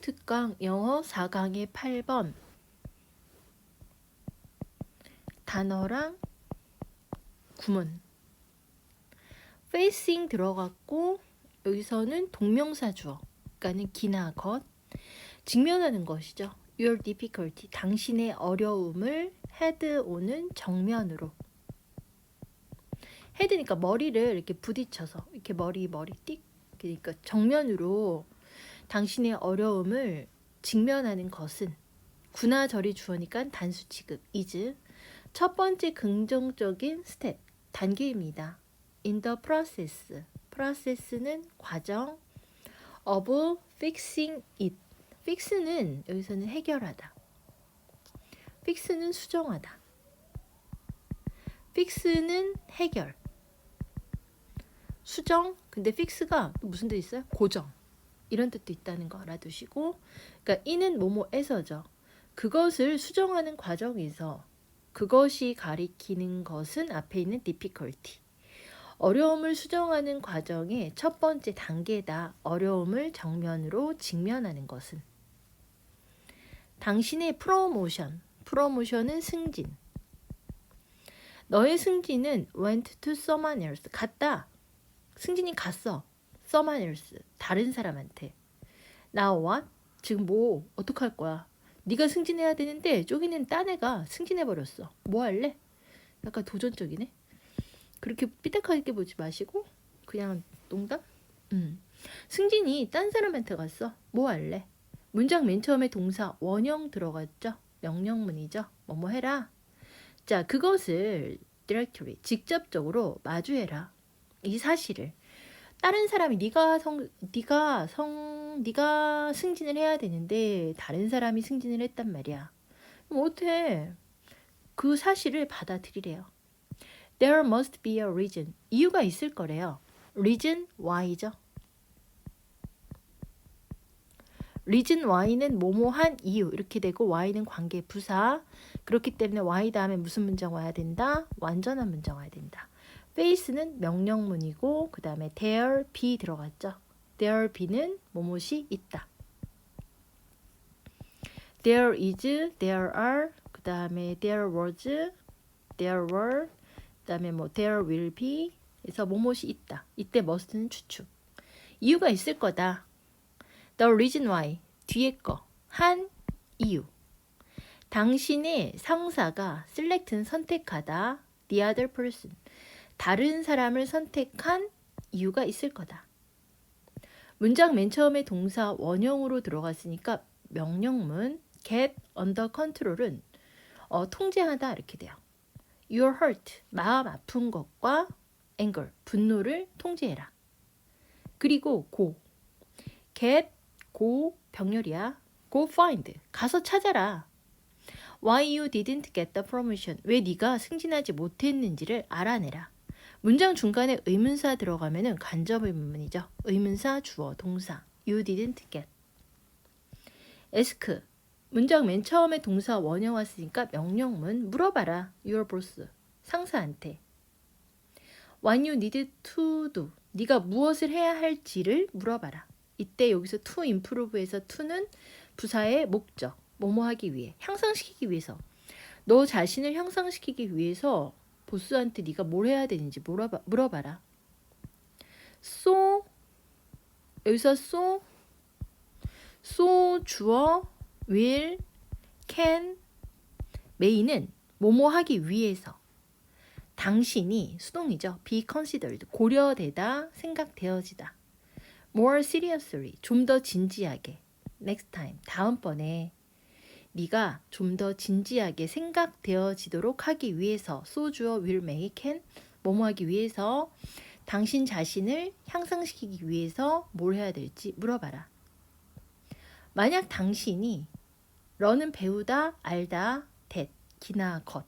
특강 영어 4강의 8번. 단어랑 구문. Facing 들어갔고 여기서는 동명사 주어 그러니까는 기나 것 직면하는 것이죠. Your difficulty 당신의 어려움을 head 오는 정면으로. 헤드니까 머리를 이렇게 부딪혀서 이렇게 머리 머리 띡 그러니까 정면으로 당신의 어려움을 직면하는 것은 구나절이 주어니까 단수 취급 is 첫 번째 긍정적인 스텝 단계입니다. In the process. Process는 과정 of fixing it. Fix는 여기서는 해결하다. Fix는 수정하다. Fix는 해결. 수정 근데 fix가 또 무슨 뜻 있어요? 고정 이런 뜻도 있다는 거 알아두시고 그러니까 이는 뭐뭐에서죠. 그것을 수정하는 과정에서 그것이 가리키는 것은 앞에 있는 difficulty. 어려움을 수정하는 과정의 첫 번째 단계다. 어려움을 정면으로 직면하는 것은 당신의 프로모션. 프로모션은 승진. 너의 승진은 went to someone else. 갔다. 승진이 갔어. Someone. 다른 사람한테. Now? 지금 뭐 어떡할 거야? 네가 승진해야 되는데 쪼기는 딴 애가 승진해 버렸어. 뭐 할래? 약간 도전적이네. 그렇게 삐딱하게 보지 마시고 그냥 농담? 음. 승진이 딴 사람한테 갔어. 뭐 할래? 문장 맨 처음에 동사 원형 들어갔죠? 명령문이죠. 뭐뭐 해라. 자, 그것을 directly 직접적으로 마주해라. 이 사실을 다른 사람이 네가 성 네가 성 네가 승진을 해야 되는데 다른 사람이 승진을 했단 말이야. 그럼 어때? 그 사실을 받아들이래요. There must be a reason. 이유가 있을 거래요. Reason why죠. reason why는 뭐뭐한 이유 이렇게 되고 why는 관계 부사. 그렇기 때문에 why 다음에 무슨 문장 와야 된다? 완전한 문장 와야 된다. Face는 명령문이고 그 다음에 there be 들어갔죠. there be는 뭐뭇이 있다. there is, there are, 그 다음에 there was, there were, 그 다음에 뭐 there will be 그래서 뭐뭇이 있다. 이때 must는 추측. 이유가 있을 거다. The reason why 뒤에 거 한 이유. 당신의 상사가 select는 선택하다. The other person. 다른 사람을 선택한 이유가 있을 거다. 문장 맨 처음에 동사 원형으로 들어갔으니까 명령문 get under control은 어, 통제하다 이렇게 돼요. Your hurt 마음 아픈 것과 anger 분노를 통제해라. 그리고 go get go 병렬이야. go find 가서 찾아라. Why you didn't get the promotion 왜 네가 승진하지 못했는지를 알아내라. 문장 중간에 의문사 들어가면은 간접 의문문이죠. 의문사 주어 동사 you didn't get. ask 문장 맨 처음에 동사 원형 왔으니까 명령문 물어봐라 your boss 상사한테. what you need to do 네가 무엇을 해야 할지를 물어봐라. 이때 여기서 to improve에서 to는 부사의 목적 뭐뭐 하기 위해 향상시키기 위해서 너 자신을 향상시키기 위해서 보스한테 네가 뭘 해야 되는지 물어봐, 물어봐라. so 여기서 so so 주어 will can may는 뭐뭐 하기 위해서 당신이 수동이죠. be considered 고려되다 생각되어지다. more seriously 좀 더 진지하게 next time 다음번에 네가 좀 더 진지하게 생각되어지도록 하기 위해서 소주어 will make can 뭐뭐 하기 위해서 당신 자신을 향상시키기 위해서 뭘 해야 될지 물어봐라. 만약 당신이 러는 배우다, 알다, that, 기나 것.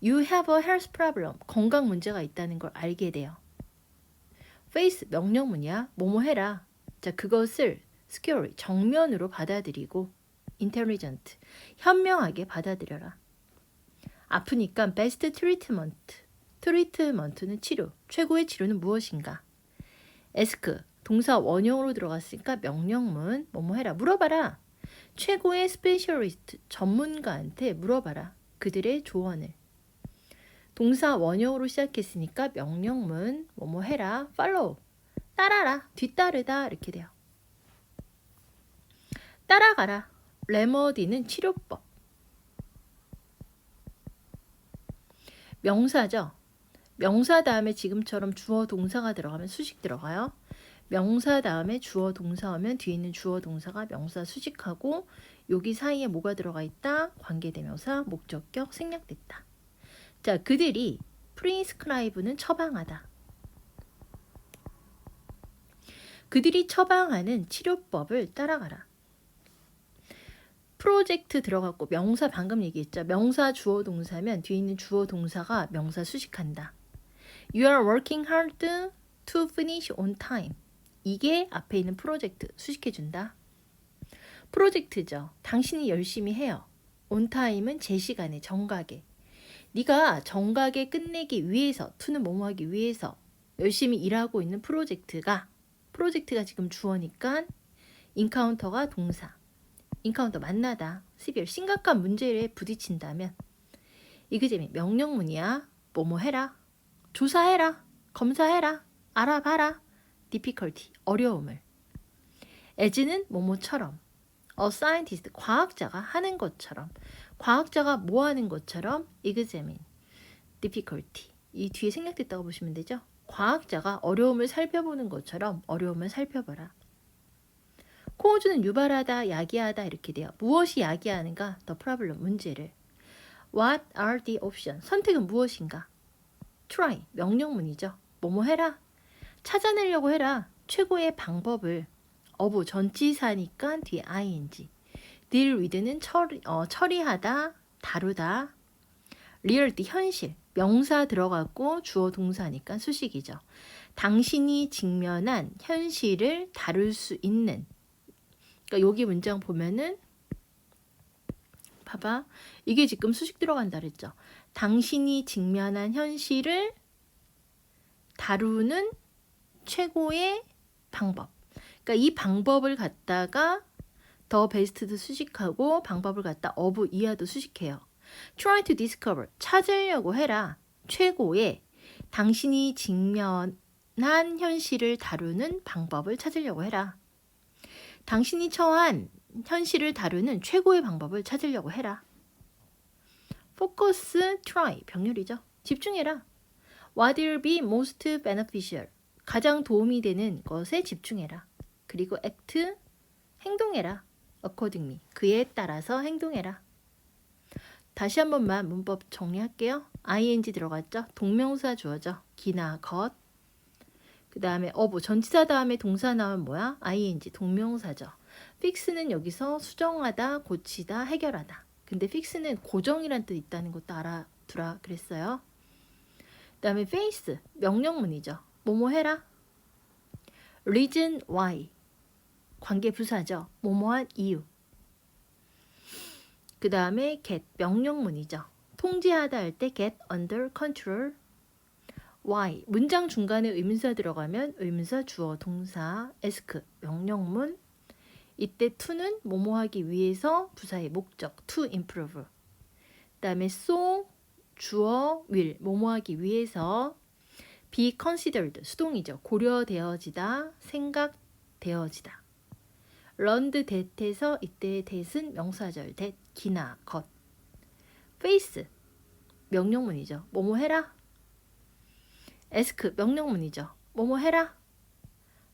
You have a health problem. 건강 문제가 있다는 걸 알게 돼요. face 명령문이야. 뭐뭐 해라. 자, 그것을 secure 정면으로 받아들이고 intelligent 현명하게 받아들여라. 아프니까 best treatment 트리트먼트는 치료 최고의 치료는 무엇인가? ask 동사 원형으로 들어갔으니까 명령문 뭐뭐 해라 물어봐라. 최고의 스페셜리스트 전문가한테 물어봐라. 그들의 조언을. 동사 원형으로 시작했으니까 명령문 뭐뭐 해라. follow 따라라. 뒤따르다 이렇게 돼요. 따라가라. 레머디는 치료법. 명사죠. 명사 다음에 지금처럼 주어 동사가 들어가면 수식 들어가요. 명사 다음에 주어 동사 오면 뒤에 있는 주어 동사가 명사 수식하고 여기 사이에 뭐가 들어가 있다? 관계대명사, 목적격 생략됐다. 자, 그들이 프리스크라이브는 처방하다. 그들이 처방하는 치료법을 따라가라. 프로젝트 들어갔고 명사 방금 얘기했죠. 명사 주어 동사면 뒤에 있는 주어 동사가 명사 수식한다. You are working hard to finish on time. 이게 앞에 있는 프로젝트 수식해 준다. 프로젝트죠. 당신이 열심히 해요. on time은 제 시간에 정각에. 네가 정각에 끝내기 위해서 to는 뭐뭐 하기 위해서 열심히 일하고 있는 프로젝트가 프로젝트가 지금 주어니까 인카운터가 동사. 인카운터 만나다. 12월 심각한 문제에 부딪힌다면 이그잼이 명령문이야. 뭐뭐 해라. 조사해라. 검사해라. 알아봐라. difficulty. 어려움을. as는 뭐뭐처럼. a scientist. 과학자가 하는 것처럼. 과학자가 뭐 하는 것처럼 examine. difficulty. 이 뒤에 생략됐다고 보시면 되죠. 과학자가 어려움을 살펴보는 것처럼 어려움을 살펴봐라. 코어주는 유발하다, 야기하다 이렇게 돼요. 무엇이 야기하는가? The problem, 문제를. What are the options? 선택은 무엇인가? Try, 명령문이죠. 뭐뭐 해라. 찾아내려고 해라. 최고의 방법을. 어부, 전치사니까 뒤에 ing. deal with는 처리, 어, 처리하다, 다루다. reality, 현실. 명사 들어갔고 주어 동사니까 수식이죠. 당신이 직면한 현실을 다룰 수 있는 그러니까 여기 문장 보면은 봐봐. 이게 지금 수식 들어간다 그랬죠. 당신이 직면한 현실을 다루는 최고의 방법. 그러니까 이 방법을 갖다가 더 베스트도 수식하고 방법을 갖다 어부 이하도 수식해요. try to discover 찾으려고 해라. 최고의 당신이 직면한 현실을 다루는 방법을 찾으려고 해라. 당신이 처한 현실을 다루는 최고의 방법을 찾으려고 해라. focus, try, 병렬이죠. 집중해라. What will be most beneficial? 가장 도움이 되는 것에 집중해라. 그리고 act, 행동해라. accordingly, 그에 따라서 행동해라. 다시 한 번만 문법 정리할게요. ing 들어갔죠? 동명사 주어져. 기나 것. 그 다음에 어부 전치사 다음에 동사 나오면 뭐야? ing 동명사죠. fix는 여기서 수정하다, 고치다, 해결하다. 근데 fix는 고정이란 뜻 있다는 것도 알아두라 그랬어요. 그 다음에 face 명령문이죠. 뭐뭐 해라. reason why 관계 부사죠. 뭐뭐한 이유. 그 다음에 get 명령문이죠. 통제하다 할 때 get under control. Why 문장 중간에 의문사 들어가면 의문사 주어 동사 ask 명령문 이때 to는 뭐뭐 하기 위해서 부사의 목적 to improve. 그다음에 so 주어 will 뭐뭐 하기 위해서 be considered 수동이죠. 고려되어지다, 생각되어지다. learned that에서 이때 that은 명사절 that 기나 것. face 명령문이죠. 뭐뭐 해라. Ask 명령문이죠. 뭐뭐 해라.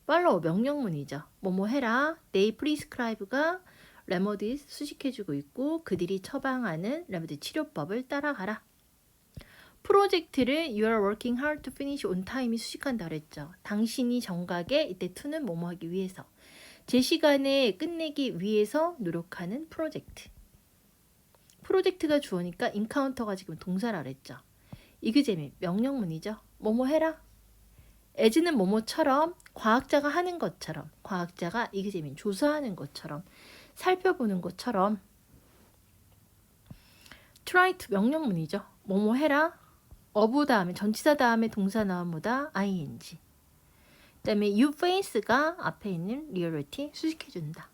follow 명령문이죠. 뭐뭐 해라. they prescribe가 레머디스 수식해주고 있고 그들이 처방하는 레머디 치료법을 따라가라. 프로젝트를 you are working hard to finish on time이 수식한다 그랬죠. 당신이 정각에 이때 to는 뭐뭐 하기 위해서 제 시간에 끝내기 위해서 노력하는 프로젝트. 프로젝트가 주어니까 인카운터가 지금 동사라 그랬죠. 이그제미 명령문이죠. 뭐뭐 해라. 에즈는 뭐뭐처럼 과학자가 하는 것처럼 과학자가 이그제민 조사하는 것처럼 살펴보는 것처럼 try to 명령문이죠. 뭐뭐 해라. 어부 다음에 전치사 다음에 동사 나온 뭐다 ing. 그다음에 you face가 앞에 있는 reality 수식해준다.